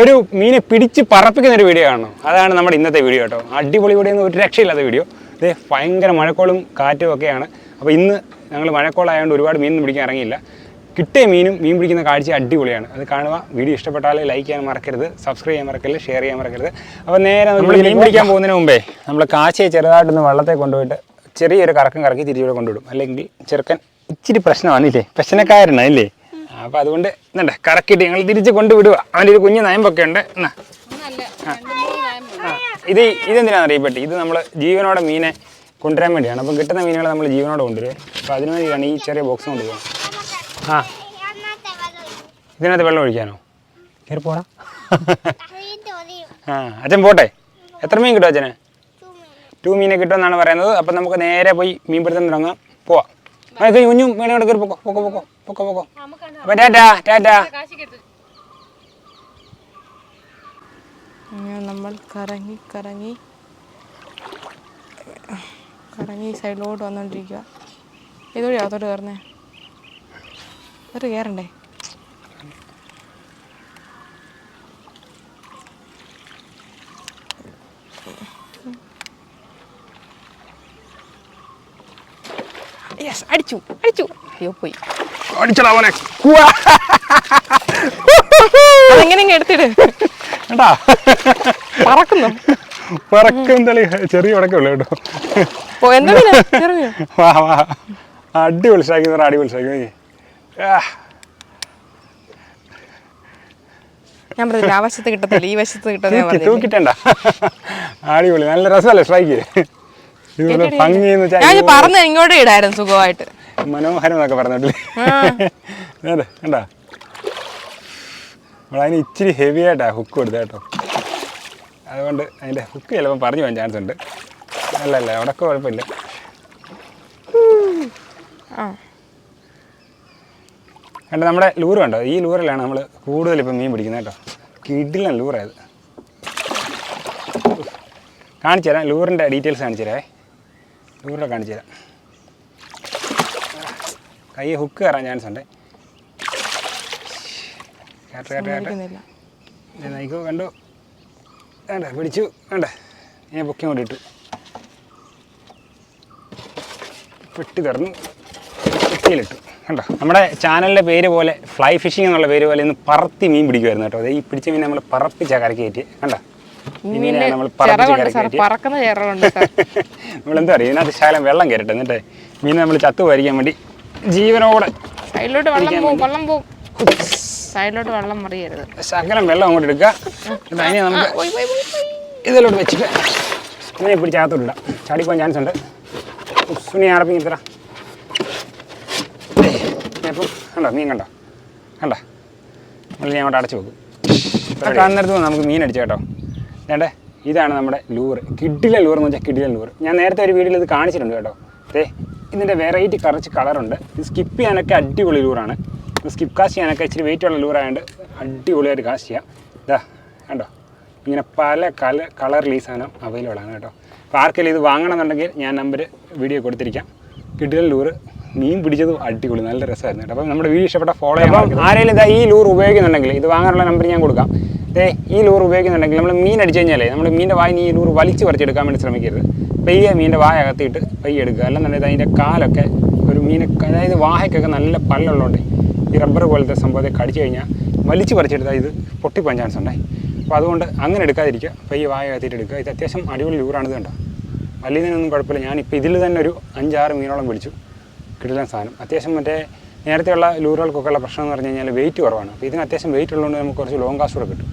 ഒരു മീനെ പിടിച്ച് പറപ്പിക്കുന്ന ഒരു വീഡിയോ ആണ് അതാണ് നമ്മുടെ ഇന്നത്തെ വീഡിയോ കേട്ടോ. അടിപൊളി വീഡിയോ ഒരു രക്ഷയില്ലാത്ത വീഡിയോ ഇത് ഭയങ്കര മഴക്കോളും കാറ്റും ഒക്കെയാണ്. അപ്പോൾ ഇന്ന് ഞങ്ങൾ മഴക്കോളായതുകൊണ്ട് ഒരുപാട് മീനൊന്നും പിടിക്കാൻ ഇറങ്ങിയില്ല. കിട്ടിയ മീനും മീൻ പിടിക്കുന്ന കാഴ്ച അടിപൊളിയാണ്. അത് കാണുക. വീഡിയോ ഇഷ്ടപ്പെട്ടാൽ ലൈക്ക് ചെയ്യാൻ മറക്കരുത്. സബ്സ്ക്രൈബ് ചെയ്യാൻ മറക്കരുത്. ഷെയർ ചെയ്യാൻ മറക്കരുത്. അപ്പോൾ നേരെ നമ്മൾ മീൻ പിടിക്കാൻ പോകുന്നതിന് മുമ്പേ നമ്മൾ കാശയെ ചെറുതായിട്ടൊന്ന് വെള്ളത്തെ കൊണ്ടുപോയിട്ട് ചെറിയൊരു കറക്കം കറക്കി തിരിച്ചുകൂടെ കൊണ്ടുവിടും. അല്ലെങ്കിൽ ചെറുക്കൻ ഇച്ചിരി പ്രശ്നമാണ് ഇല്ലേ? പ്രശ്നക്കാരനാണ് അല്ലേ അപ്പോൾ അതുകൊണ്ട് ഇന്നുണ്ട് കറക്കിട്ട് ഞങ്ങൾ തിരിച്ച് കൊണ്ടുവിടുക അവന്റെ ഒരു കുഞ്ഞു നയമ്പൊക്കെ ഉണ്ട്. എന്നാ ഇത് ഇതെന്തിനാണെന്ന് അറിയപ്പെട്ടി? ഇത് നമ്മൾ ജീവനോടെ മീനെ കൊണ്ടുവരാൻ വേണ്ടിയാണ്. അപ്പം കിട്ടുന്ന മീനുകളെ നമ്മൾ ജീവനോടെ കൊണ്ടുവരും. അപ്പോൾ അതിനു വേണ്ടിയാണ് ഈ ചെറിയ ബോക്സ് കൊണ്ടുപോകുന്നത് ആ. ഇതിനകത്ത് വെള്ളം ഒഴിക്കാനോ? കയറി പോടാ. ആ. അച്ഛൻ പോട്ടെ. എത്ര മീൻ കിട്ടും അച്ഛന്? ടു മീനെ കിട്ടുമെന്നാണ് പറയുന്നത്. അപ്പം നമുക്ക് നേരെ പോയി മീൻ പിടുത്തം തുടങ്ങാം. പോവാം. കുഞ്ഞും കയറി പൊക്കോ പൊക്കോ പൊക്കോ പൊക്കോ പൊക്കോ. അപ്പം ടാറ്റാ ടാറ്റാ നമ്മൾ കറങ്ങി കറങ്ങി. കറങ്ങി സൈഡിലോട്ട് വന്നോണ്ടിരിക്കുക ഇതുവഴി അകത്തോട്ട് കയറുന്നേ? ഒരു കയറണ്ടേ? യെസ് അടിച്ചു അടിച്ചു. അയ്യോ പോയി. അടിച്ചടാ അവനെ. അതെങ്ങനെ എടുത്തിട്. കേട്ടാ പറക്കുന്നു. പറക്കും തളി. ചെറിയ ഉടക്കേ ഉള്ളു കേട്ടോ? വാ വാ. അടിപൊളി സ്ട്രൈക്ക് എന്ന് പറഞ്ഞാൽ അടിപൊളി സ്ട്രൈക്ക് ഞാൻ പറഞ്ഞില്ല ആ വശത്ത് കിട്ടത്തില്ല ഈ വശത്ത് കിട്ടുന്ന തൂക്കിട്ടണ്ട അടിപൊളി. നല്ല രസമല്ലേ സ്ട്രൈക്ക്. ഭംഗി ഞാൻ പറഞ്ഞു പറഞ്ഞ ഇങ്ങോട്ട് ഇടായിരുന്നു സുഖമായിട്ട്. മനോഹരം എന്നൊക്കെ പറഞ്ഞിട്ടില്ലേ അതെ കണ്ടാ നമ്മളതിന് ഇച്ചിരി ഹെവി ആയിട്ടാ ഹുക്ക് കൊടുത്തത് കേട്ടോ. അതുകൊണ്ട് അതിന്റെ ഹുക്ക് ചിലപ്പോൾ പറഞ്ഞു പോകാൻ ചാൻസ് ഉണ്ട്. അല്ല അല്ല അവിടെയൊക്കെ കുഴപ്പമില്ല കണ്ട നമ്മുടെ ലൂറ് കണ്ടോ? ഈ ലൂറിലാണ് നമ്മൾ കൂടുതൽ ഇപ്പം മീൻ പിടിക്കുന്നത് കേട്ടോ. കിഡിലാണ് ലൂറായത് കാണിച്ചു തരാം ലൂറിന്റെ ഡീറ്റെയിൽസ് കാണിച്ചു തരാം ലൂറിനെ കാണിച്ചു തരാം കൈ ഹുക്ക് കയറാൻ ചാൻസ് ഉണ്ട്. കേട്ടെ കേട്ടെ കേട്ടെ. കണ്ടു. വേണ്ട പിടിച്ചു. വേണ്ട. ഞാൻ പൊക്കി കൊണ്ടിട്ടു പെട്ടി തുറന്നു പെട്ടിയിലിട്ടു. കണ്ടോ? നമ്മുടെ ചാനലിന്റെ പേര് പോലെ ഫ്ലൈ ഫിഷിംഗ് എന്നുള്ള പേര് പോലെ ഇന്ന് പറത്തി മീൻ പിടിക്കുമായിരുന്നു കേട്ടോ. ഈ പിടിച്ച മീൻ നമ്മൾ പറപ്പിച്ച കരക്ക് കയറ്റി കണ്ടോ? ഈ മീനെ നമ്മൾ പറപ്പിച്ച നമ്മളെന്താ പറയുക ഇതിനകത്ത് ശകലം വെള്ളം കയറട്ടെ. എന്നിട്ട് മീൻ നമ്മൾ ചത്തു പോയിരിക്കാൻ വേണ്ടി ജീവനോടെ സൈഡിലോട്ട് വെള്ളം പോകും വെള്ളം പോകും സൈഡിലോട്ട് വെള്ളം മറിയരുത്. ശകലം വെള്ളം അങ്ങോട്ട് എടുക്കുക. അതിനെ നമുക്ക്. ഇതിലോട്ട് വെച്ചിട്ട് ഇതിനെ പിടിച്ച് ചാടി ചാടിപ്പോൻ ചാൻസ് ഉണ്ട്. സുനി ആടപ്പിങ്ങി ഇത്ര അപ്പം കണ്ടോ മീൻ കണ്ടോ? കണ്ടോ? നമ്മൾ ഞാൻ അങ്ങോട്ട് അടച്ചു വെക്കും. കാണുന്നിടത്ത് നമുക്ക് മീൻ അടിച്ചു കേട്ടോ. വേണ്ടേ? ഇതാണ് നമ്മുടെ ലൂറ്. കിഡിലെ ലൂർ എന്ന് വെച്ചാൽ കിഡിലെ ലൂർ ഞാൻ നേരത്തെ ഒരു വീഡിയോയിൽ ഇത് കാണിച്ചിട്ടുണ്ട് കേട്ടോ. ദേ ഇതിന്റെ വെറൈറ്റി കറച്ച് കളറുണ്ട് ഇത് സ്കിപ്പ് ചെയ്യാനൊക്കെ അടിപൊളി ലൂറാണ് സ്കിപ്പ് കാസ്റ്റ് ചെയ്യാനൊക്കെ ഇച്ചിരി വെയിറ്റ് ഉള്ള ലൂറായതുകൊണ്ട് അടിപൊളിയായിട്ട് കാസ്റ്റ് ചെയ്യാം. ഇതാ കണ്ടോ? ഇങ്ങനെ പല കല കളർ ഈ സാധനം അവൈലബിൾ ആണ് കേട്ടോ. അപ്പോൾ ആർക്കെങ്കിലും ഇത് വാങ്ങണമെന്നുണ്ടെങ്കിൽ ഞാൻ നമ്പർ വീഡിയോ കൊടുത്തിരിക്കാം. കിഡിലെ ലൂറ് മീൻ പിടിച്ചത് അടിപൊളി നല്ല രസമായിരുന്നു കേട്ടോ. അപ്പം നമ്മുടെ വീഡിയോ ഇഷ്ടപ്പെട്ട ഫോളോ ചെയ്യാം ആരെങ്കിലും ഇതാ ഈ ലൂർ ഉപയോഗിക്കുന്നുണ്ടെങ്കിൽ ഇത് വാങ്ങാനുള്ള നമ്പർ ഞാൻ കൊടുക്കാം. ഇതേ ഈ ലൂർ ഉപയോഗിക്കുന്നുണ്ടെങ്കിൽ നമ്മൾ മീൻ അടിച്ചു കഴിഞ്ഞാലേ നമ്മൾ മീനിന്റെ വായിന് ഈ ലൂർ വലിച്ചു പറിച്ചെടുക്കാൻ വേണ്ടി ശ്രമിക്കരുത്. പയ്യെ മീനിന്റെ വായ അകത്തിയിട്ട് പെയ്യ എടുക്കുക. അല്ലെന്നുണ്ടെങ്കിൽ അതിന്റെ കാലൊക്കെ ഒരു മീൻ അതായത് വാഹയ്ക്കൊക്കെ നല്ല പല്ലുള്ളതുകൊണ്ട് ഈ റബ്ബർ പോലത്തെ സംഭവത്തെ കടിച്ചു കഴിഞ്ഞാൽ വലിച്ച് പറിച്ചെടുത്താൽ ഇത് പൊട്ടിപ്പോൻ ചാൻസ് ഉണ്ടായി. അപ്പോൾ അതുകൊണ്ട് അങ്ങനെ എടുക്കാതിരിക്കുക. പെയ്യ വായ അകത്തിയിട്ട് എടുക്കുക. ഇത് അത്യാവശ്യം അടിപൊളി ലൂറാണ് ഇത് കണ്ടോ? വലിയതിനൊന്നും കുഴപ്പമില്ല. ഞാനിപ്പോൾ ഇതിൽ തന്നെ ഒരു അഞ്ചാറ് മീനോളം പിടിച്ചു കിടിലൻ സാധനം. അത്യാവശ്യം മറ്റേ നേരത്തെയുള്ള ലൂറുകൾക്കൊക്കെ ഉള്ള പ്രശ്നം എന്ന് പറഞ്ഞു കഴിഞ്ഞാൽ വെയിറ്റ് കുറവാണ്. അപ്പോൾ ഇതിന് അത്യാവശ്യം വെയിറ്റ് ഉള്ളതുകൊണ്ട് നമുക്ക് കുറച്ച് ലോങ് കാസ്റ്റ് കൂടെ കിട്ടും.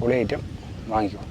പുളി ഐറ്റം വാങ്ങിക്കും.